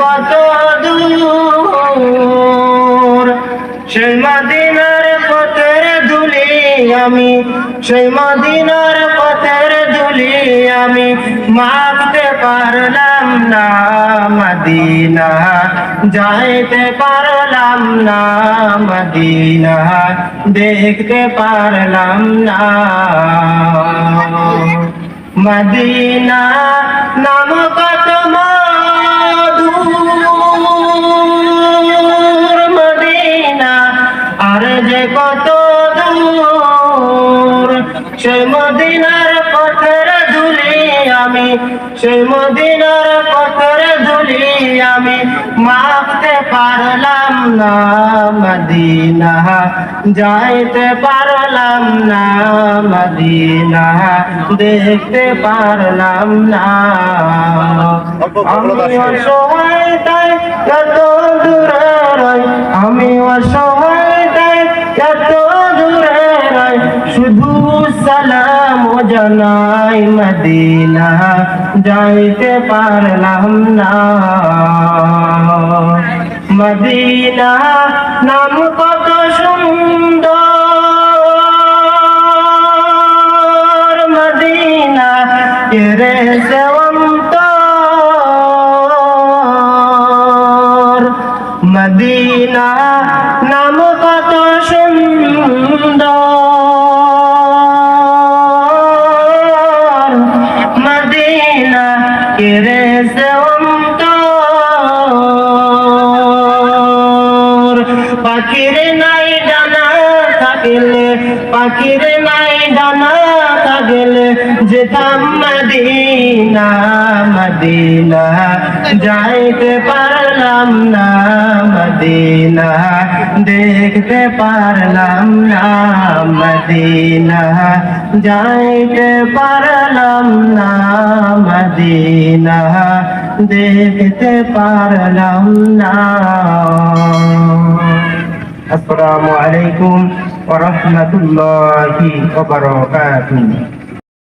কত দূর সেই মদিনার পথের ধুলি আমি, সেই মদিনার পথের ধুলি আমি মাপতে পারলাম না, মদিনা যাইতে পারলাম না, মদিনা দেখতে পারলাম না। মদিনা নাম আর যে কত দূর সেই মদিনার পথের ধুলি আমি সেই মদিনার পথের ধুলি আমি মাপতে পারলাম না মদিনা যাইতে পারলাম না মদিনা দেখতে পারলাম না। আমি অসহায় তাই এত দূরে সালাম জানাই মদিনা যাইতে পারলাম না। মদিনা নাম কত সুন্দর। মদিনা এরে সেবন্তর মদিনা নাম কত সুন্দর। সেবন্তর পাখির নাই ডানা থাকিলে, পাখির নাই ডানা থাকিলে যেতাম মদিনা মদিনা। যাইতে পারলাম না মদিনা, দেখতে পারলাম না মদিনা। যাইতে পারলাম না মদিনা দেখতে পারলাম না। আসসালামু আলাইকুম ওয়া রাহমাতুল্লাহি ওয়া বারাকাতুহু।